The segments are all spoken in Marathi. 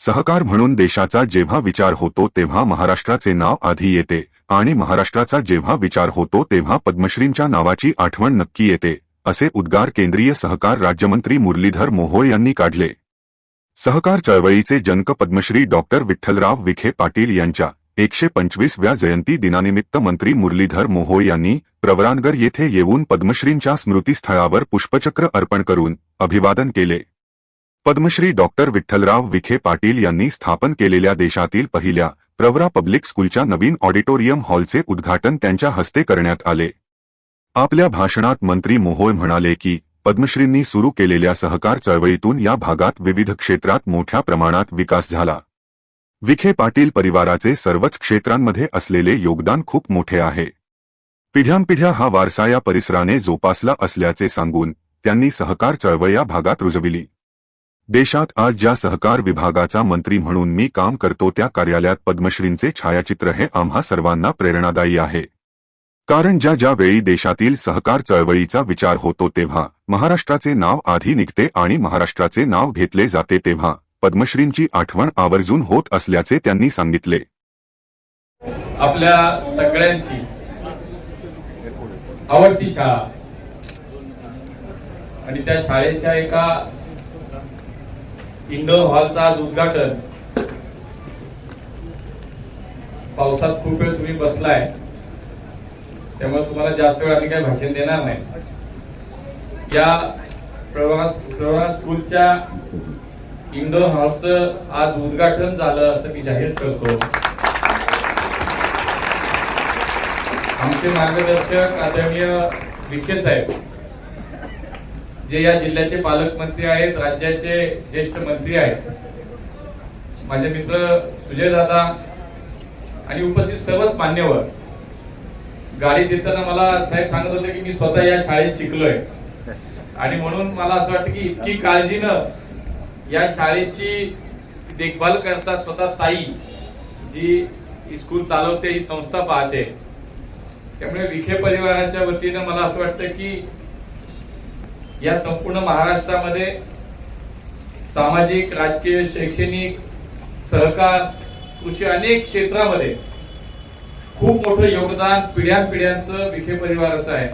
सहकार म्हणून देशाचा जेव्हा विचार होतो तेव्हा महाराष्ट्राचे नाव आधी येते आणि महाराष्ट्राचा जेव्हा विचार होतो तेव्हा पद्मश्रींच्या नावाची आठवण नक्की येते असे उद्गार केंद्रीय सहकार राज्यमंत्री मुरलीधर मोहोळ यांनी काढले. सहकार चळवळीचे जनक पद्मश्री डॉक्टर विठ्ठलराव विखे पाटील यांच्या एकशे पंचवीसव्या जयंती दिनानिमित्त मंत्री मुरलीधर मोहोळ यांनी प्रवरानगर येथे येऊन पद्मश्रींच्या स्मृतीस्थळावर पुष्पचक्र अर्पण करून अभिवादन केले. पद्मश्री डॉक्टर विठ्ठलराव विखे पाटील यांनी स्थापन केलेल्या देशातील पहिल्या प्रवरा पब्लिक स्कूलच्या नवीन ऑडिटोरियम हॉलचे उद्घाटन त्यांच्या हस्ते करण्यात आले. आपल्या भाषणात मंत्री मोहोळ म्हणाले की पद्मश्रींनी सुरू केलेल्या सहकार चळवळीतून या भागात विविध क्षेत्रात मोठ्या प्रमाणात विकास झाला. विखे पाटील परिवाराचे सर्वच क्षेत्रांमध्ये असलेले योगदान खूप मोठे आहे. पिढ्यानपिढ्या हा वारसा या परिसराने जोपासला असल्याचे सांगून त्यांनी सहकार चळवळ या भागात रुजविली. देशात आज ज्या सहकार विभागाचा मंत्री म्हणून मी काम करतो त्या कार्यालयात पद्मश्रींचे छायाचित्र हे आम्हा सर्वांना प्रेरणादायी आहे. कारण ज्या ज्या वेळी देशातील सहकार चळवळीचा विचार होतो तेव्हा महाराष्ट्राचे नाव आधी निघते आणि महाराष्ट्राचे नाव घेतले जाते तेव्हा पद्मश्रींची आठवण आवर्जून होत असल्याचे त्यांनी सांगितले. आपल्या सगळ्यांची आवडती शाळा आणि त्या शाळेच्या एका इंडोर हॉलचं आज उद्घाटन. पावसात खूप वेळ तुम्ही बसलाय. त्यामुळे तुम्हाला जास्त वेळ आम्ही काही भाषण देणार नाही. या प्रवास प्रवास स्कूलच्या इंडोर हॉलचं आज उद्घाटन झालं असं मी जाहीर करतो. आमचे मार्गदर्शक आदरणीय विखे साहेब. जे या जिल्ह्याचे पालकमंत्री आहेत राज्याचे ज्येष्ठ मंत्री आहेत. माझे मित्र सुजय दादा आणि उपस्थित सर्वच मान्यवर. गाडी देताना मला साहेब सांगत होते की मी स्वतः या शाळेत शिकलोय. आणि म्हणून मला असं वाटतं की इतकी काळजीनं या शाळेची देखभाल करतात स्वतः ताई जी स्कूल चालवते ही संस्था पाहते. त्यामुळे विखे परिवाराच्या वतीनं मला असं वाटतं की या संपूर्ण महाराष्ट्रामध्ये सामाजिक राजकीय शैक्षणिक सहकार कृषी अनेक क्षेत्रामध्ये खूप मोठं योगदान पिढ्यानपिढ्यांचं विखे परिवाराचं आहे.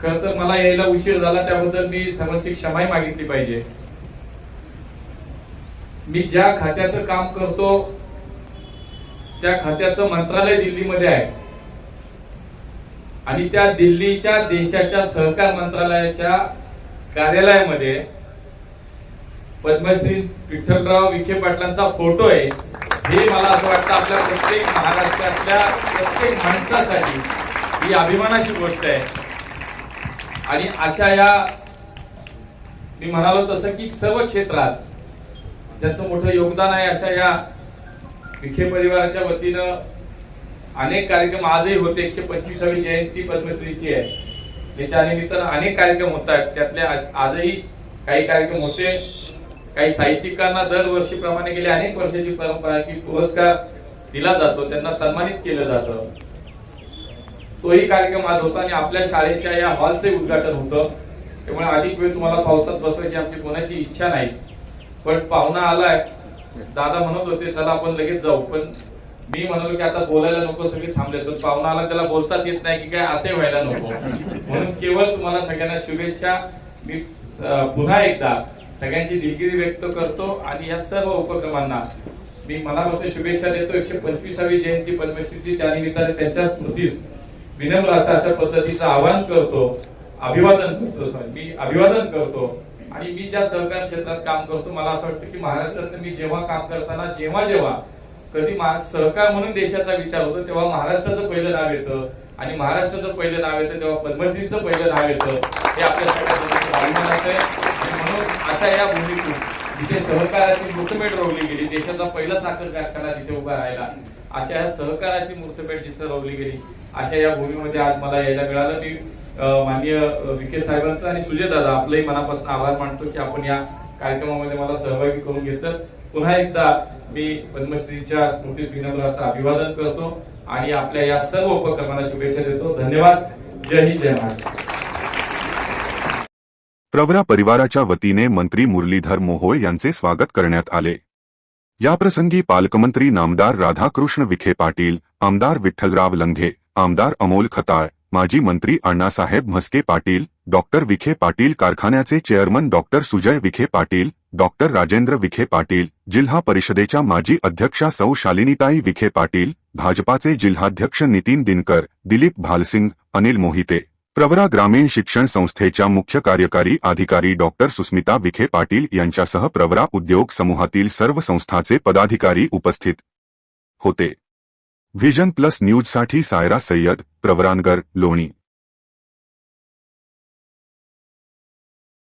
खर तर मला यायला उशीर झाला त्याबद्दल मी सर्वांची क्षमाही मागितली पाहिजे. मी ज्या खात्याचं काम करतो त्या खात्याचं मंत्रालय दिल्लीमध्ये आहे. आणि त्या दिल्लीच्या देशाच्या सहकार मंत्रालयाच्या कार्यालयामध्ये पद्मश्री विठ्ठलराव विखे पाटलांचा फोटो आहे. हे मला असं वाटतं आपल्या प्रत्येक महाराष्ट्रातल्या प्रत्येक माणसासाठी ही अभिमानाची गोष्ट आहे. आणि अशा या मी म्हणालो तसं की सर्व क्षेत्रात ज्याचं मोठं योगदान आहे अशा या विखे परिवाराच्या वतीनं अनेक कार्यक्रम आजही होते. एकशे पंचवीसावी जयंती पद्मश्रीची आहे. त्याच्या निमित्तानं अनेक कार्यक्रम होत आहेत. त्यातले आजही काही कार्यक्रम होते. काही साहित्यिकांना दरवर्षीप्रमाणे गेल्या अनेक वर्षाची परंपरा की पुरस्कार दिला जातो. त्यांना सन्मानित केलं जातं. तोही कार्यक्रम आज होता आणि आपल्या शाळेच्या या हॉलचे उद्घाटन होतं. त्यामुळे अधिक वेळ तुम्हाला पावसात बसवायची आमची कोणाची इच्छा नाही. पण पाहुणा आलाय. दादा म्हणत होते चला आपण लगेच जाऊ. पण मी म्हणालो की आता बोलायला नको सगळे थांबले. तर पाहुणा आला त्याला बोलताच येत नाही की काय असे व्हायला नको. म्हणून केवळ तुम्हाला सगळ्यांना शुभेच्छा. मी पुन्हा एकदा सगळ्यांची दिलगिरी व्यक्त करतो आणि या सर्व उपक्रमांना मी मनापासून शुभेच्छा देतो. एकशे पंचवीसावी जयंती पद्मश्रीची त्यानिमित्ताने त्यांच्या स्मृतीस विनम्र असं अशा पद्धतीचं आवाहन करतो. अभिवादन करतो मी अभिवादन करतो आणि मी ज्या सहकार क्षेत्रात काम करतो मला असं वाटतं की महाराष्ट्रात मी जेव्हा काम करताना जेव्हा जेव्हा कधी सहकार म्हणून देशाचा विचार होतो तेव्हा महाराष्ट्राचं पहिलं नाव येतं. आणि महाराष्ट्राचं पहिलं नाव येतं तेव्हा पद्मश्रीचं पहिलं नाव येतं. हे आपल्या सगळ्या आणि म्हणून अशा या भूमीतून जिथे सहकाराची मूर्तमेढ रोवली गेली देशाचा पहिला साखर कारखाना जिथे उभा राहिला अशा या सहकाराची मूर्तमेढ जिथे रोवली गेली अशा या भूमीमध्ये आज मला यायला मिळालं. मी माननीय अं, विखे साहेबांचं आणि सुजय दादा आपलंही मनापासून आभार मानतो की आपण या कार्यक्रमामध्ये मला सहभागी करून घेतलं. पुन्हा एकदा मी पद्मश्रीच्या स्मृती विनम्र असं अभिवादन करतो आणि आपल्या या सर्व उपक्रमाला शुभेच्छा देतो. धन्यवाद. जय हिंद जय महाराष्ट्र. प्रवरा परिवाराच्या वतीने मंत्री मुरलीधर मोहोळ यांचे स्वागत करण्यात आले. याप्रसंगी पालकमंत्री नामदार राधाकृष्ण विखे पाटील आमदार विठ्ठलराव लंघे आमदार अमोल खताळ माजी मंत्री अण्णासाहेब म्हस्के पाटील डॉक्टर विखे पाटील कारखान्याचे chairman doctor Sujay Vikhe Patil doctor Rajendra Vikhe Patil जिल्हा परिषदेच्या माजी अध्यक्षा सौ शालिनीताई विखे पाटील भाजपाचे जिल्हाध्यक्ष नितीन दिनकर दिलीप भालसिंग अनिल मोहिते. प्रवरा ग्रामीण शिक्षण संस्थेच्या मुख्य कार्यकारी अधिकारी डॉक्टर सुस्मिता विखे पाटील यांच्यासह प्रवरा उद्योग समूहातील सर्व संस्थाचे पदाधिकारी उपस्थित होते. व्हिजन प्लस न्यूजसाठी सायरा सय्यद प्रवरानगर लोणी.